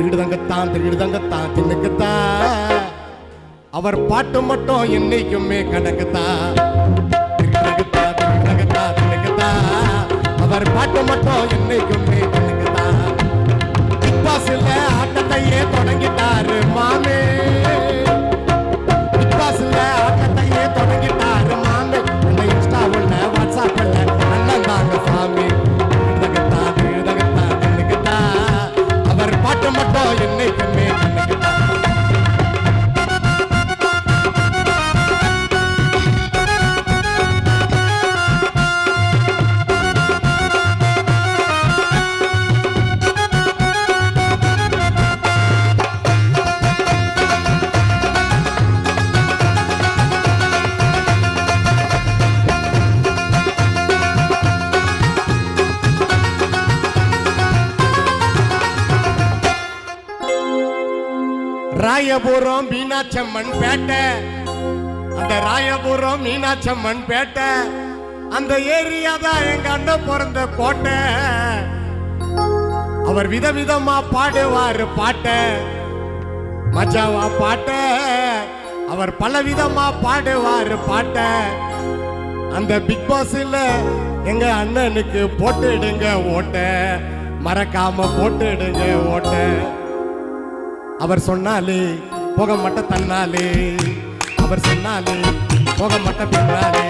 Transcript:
திருடுதங்கத்தான் திருடுதங்கத்தான் தின்னுக்குத்தா அவர் பாட்டு மட்டும் என்னைக்குமே கணக்குத்தா திருடுதங்கத்தா திருடுதங்கத்தா தின்னுக்குத்தா அவர் பாட்டு மட்டும் என்னைக்குமே கணக்குத்தான். பிக் பாஸ் இல்லை. ராயபுரம் மீனாட்சம்மன் பேட்டை. அந்த ராயபுரம் மீனாட்சம்மன் பேட்டை. அந்த ஏரியா தான் எங்க அண்ணன் பிறந்த கோட்டை. அவர் விதவிதமா பாடுவாரு பாட்ட. மஜாவா பாட்ட. அவர் பல விதமா பாடுவாரு பாட்ட. அந்த பிக் பாஸ்ல எங்க அண்ணனுக்கு போட்டுடுங்க ஓட்ட. மறக்காம போட்டுடுங்க ஓட்ட. அவர் சொன்னாலே போக மாட்ட தன்னாலே. அவர் சொன்னாலே போக மாட்ட பின்னாலே.